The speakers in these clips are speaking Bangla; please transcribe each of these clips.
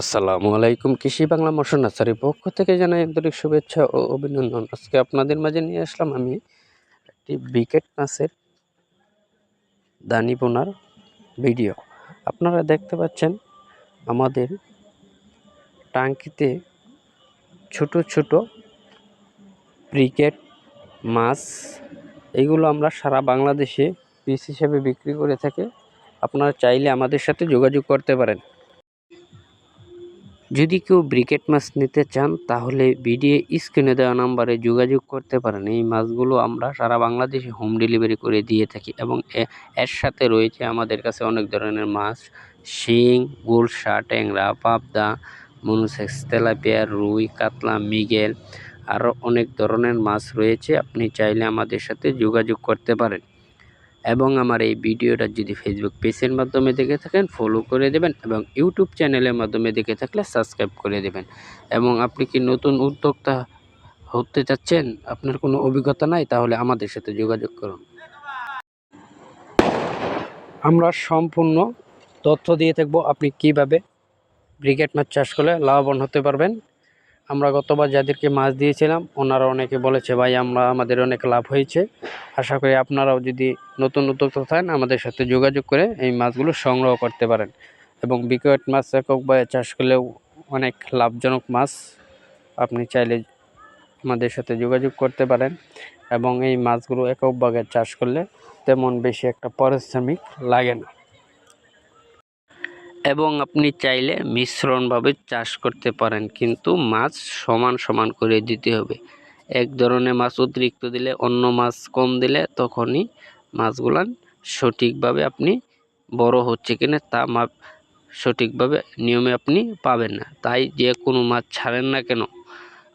আসসালামু আলাইকুম, কৃষি বাংলা মশন নার্সারির পক্ষ থেকে জানাই আন্তরিক শুভেচ্ছা ও অভিনন্দন। আজকে আপনাদের মাঝে নিয়ে আসলাম আমি একটি বিকেট মাছের দানি বোনার ভিডিও। আপনারা দেখতে পাচ্ছেন আমাদের টাঙ্কিতে ছোট ছোট ব্রিকেট মাছ, এগুলো আমরা সারা বাংলাদেশে পিস হিসেবে বিক্রি করে থাকি। আপনারা চাইলে আমাদের সাথে যোগাযোগ করতে পারেন। যদি কেউ ব্রিকেট মাছ নিতে চান, তাহলে ভিডিও স্ক্রিনে দেওয়া নাম্বারে যোগাযোগ করতে পারেন। এই মাছগুলো আমরা সারা বাংলাদেশে হোম ডেলিভারি করে দিয়ে থাকি এবং এর সাথে রয়েছে আমাদের কাছে অনেক ধরনের মাছ। শিং, গুলশা, ট্যাংরা, পাবদা, মনুসেক্স, তেলাপিয়া, রুই, কাতলা, মিগেল আরও অনেক ধরনের মাছ রয়েছে। আপনি চাইলে আমাদের সাথে যোগাযোগ করতে পারেন। এবং আমার এই ভিডিওটা যদি ফেসবুক পেজের মাধ্যমে দেখে থাকেন ফলো করে দেবেন এবং ইউটিউব চ্যানেলের মাধ্যমে দেখে থাকলে সাবস্ক্রাইব করে দেবেন। এবং আপনি কি নতুন উদ্যোক্তা হতে চাচ্ছেন, আপনার কোনো অভিজ্ঞতা নাই, তাহলে আমাদের সাথে যোগাযোগ করুন। আমরা সম্পূর্ণ তথ্য দিয়ে থাকব আপনি কীভাবে ব্রিগেড মাছ চাষ করলে লাভবান হতে পারবেন। আমরা গতবার যাদেরকে মাছ দিয়েছিলাম, ওনারা অনেকে বলেছে, ভাই, আমরা, আমাদের অনেক লাভ হয়েছে। আশা করি আপনারাও যদি নতুন উদ্যোক্তা থাকেন, আমাদের সাথে যোগাযোগ করে এই মাছগুলো সংগ্রহ করতে পারেন। এবং বিকট মাছ একক বা চাষ করলেও অনেক লাভজনক মাছ আপনি চাইলে আমাদের সাথে যোগাযোগ করতে পারেন। এবং এই মাছগুলো একক বাগে চাষ করলে তেমন বেশি একটা পারিশ্রমিক লাগে না। এবং আপনি চাইলে মিশ্রণভাবে চাষ করতে পারেন, কিন্তু মাছ সমান সমান করে দিতে হবে। এক ধরনের মাছ অতিরিক্ত দিলে অন্য মাছ কম দিলে তখনই মাছগুলান সঠিকভাবে আপনি বড় হচ্ছে কিনা তা মাপ সঠিকভাবে নিয়মে আপনি পাবেন না। তাই যে কোনো মাছ ছাড়েন না কেন,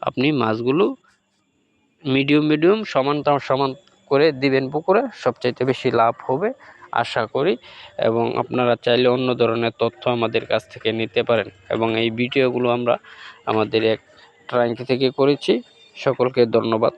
আপনি মাছগুলো মিডিয়াম মিডিয়াম সমান সমান করে দিবেন পুকুরে, সবচাইতে বেশি লাভ হবে আশা করি এবং আপনারা চাইলে অন্য ধরনের তথ্য আমাদের কাছ থেকে নিতে পারেন এবং এই ভিডিওগুলো আমরা আমাদের এক ট্রাঙ্ক থেকে করেছি। সকলকে ধন্যবাদ।